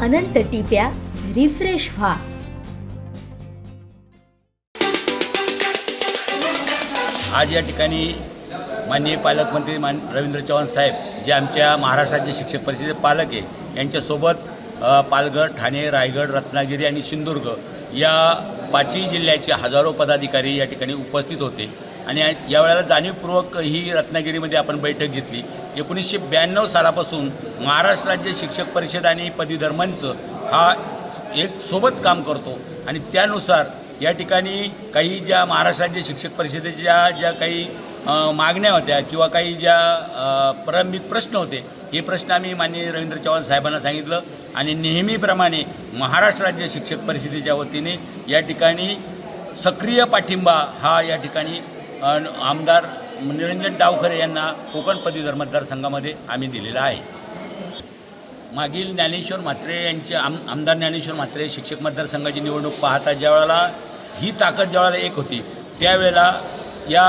अनंत टिप्या refresh व्हा. आज या ठिकाणी माननीय पालकमंत्री मान रवींद्र चव्हाण साहेब जे आमच्या महाराष्ट्राचे शिक्षक परिषदेचे पालक आहे यांच्यासोबत पालघर ठाणे रायगड रत्नागिरी आणि सिंधुदुर्ग या पाचही जिल्ह्याचे हजारो पदाधिकारी या ठिकाणी उपस्थित होते. आणि या- यावेळेला जाणीवपूर्वक ही रत्नागिरीमध्ये आपण बैठक घेतली. एकोणीसशे ब्याण्णव सालापासून महाराष्ट्र राज्य शिक्षक परिषद आणि पदवीधर मंच हा एक सोबत काम करतो. आणि त्यानुसार या ठिकाणी काही ज्या महाराष्ट्र राज्य शिक्षक परिषदेच्या ज्या काही मागण्या होत्या किंवा काही ज्या प्रारंभिक प्रलंबित प्रश्न होते हे प्रश्न आम्ही माननीय रवींद्र चव्हाण साहेबांना सांगितलं. आणि नेहमीप्रमाणे महाराष्ट्र राज्य शिक्षक परिषदेच्या वतीने या ठिकाणी सक्रिय पाठिंबा हा या ठिकाणी आमदार निरंजन डावखरे यांना कोकण पदवीधर मतदारसंघामध्ये आम्ही दिलेला आहे. मागील ज्ञानेश्वर म्हात्रे यांचे आम आमदार ज्ञानेश्वर म्हात्रे शिक्षक मतदारसंघाची निवडणूक पाहता ज्यावेळेला ही ताकद ज्यावेळेला एक होती त्यावेळेला या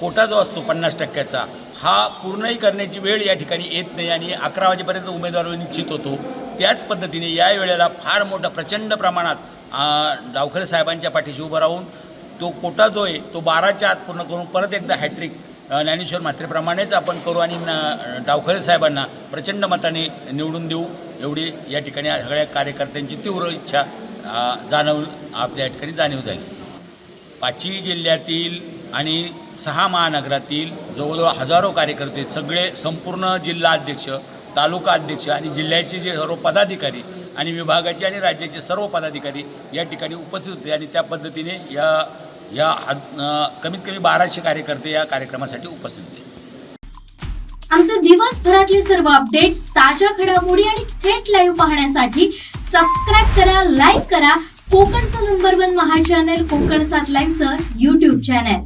कोटा जो असतो पन्नास टक्क्याचा हा पूर्णही करण्याची वेळ या ठिकाणी येत नाही आणि अकरा वाजेपर्यंत उमेदवार निश्चित होतो. त्याच पद्धतीने या वेळेला फार मोठा प्रचंड प्रमाणात डावखरे साहेबांच्या पाठीशी उभं राहून तो कोटा जो आहे तो बाराच्या आत पूर्ण करून परत एकदा हॅट्रिक ज्ञानेश्वर म्हात्रेप्रमाणेच आपण करू आणि न- डावखरे साहेबांना प्रचंड मताने निवडून देऊ. एवढी या ठिकाणी सगळ्या कार्यकर्त्यांची तीव्र इच्छा जाणव आपल्या या ठिकाणी जाणीव झाली. पाचही जिल्ह्यातील आणि सहा महानगरातील जवळजवळ हजारो कार्यकर्ते सगळे संपूर्ण जिल्हा अध्यक्ष तालुका अध्यक्ष आणि जिल्ह्याचे जे सर्व पदाधिकारी आणि विभागाचे आणि राज्याचे सर्व पदाधिकारी या ठिकाणी उपस्थित होते आणि त्या पद्धतीने या या हद- कमीत कमी बाराशे कार्यकर्ते या कार्यक्रमासाठी उपस्थित होते. आमचे दिवसभरातले सर्व अपडेट्स ताज्या घडामोडी आणि थेट लाईव्ह पाहण्यासाठी सबस्क्राईब करा लाईक करा. कोकणचं नंबर वन महा चॅनल कोकण सात लाईव्हचं युट्यूब चॅनल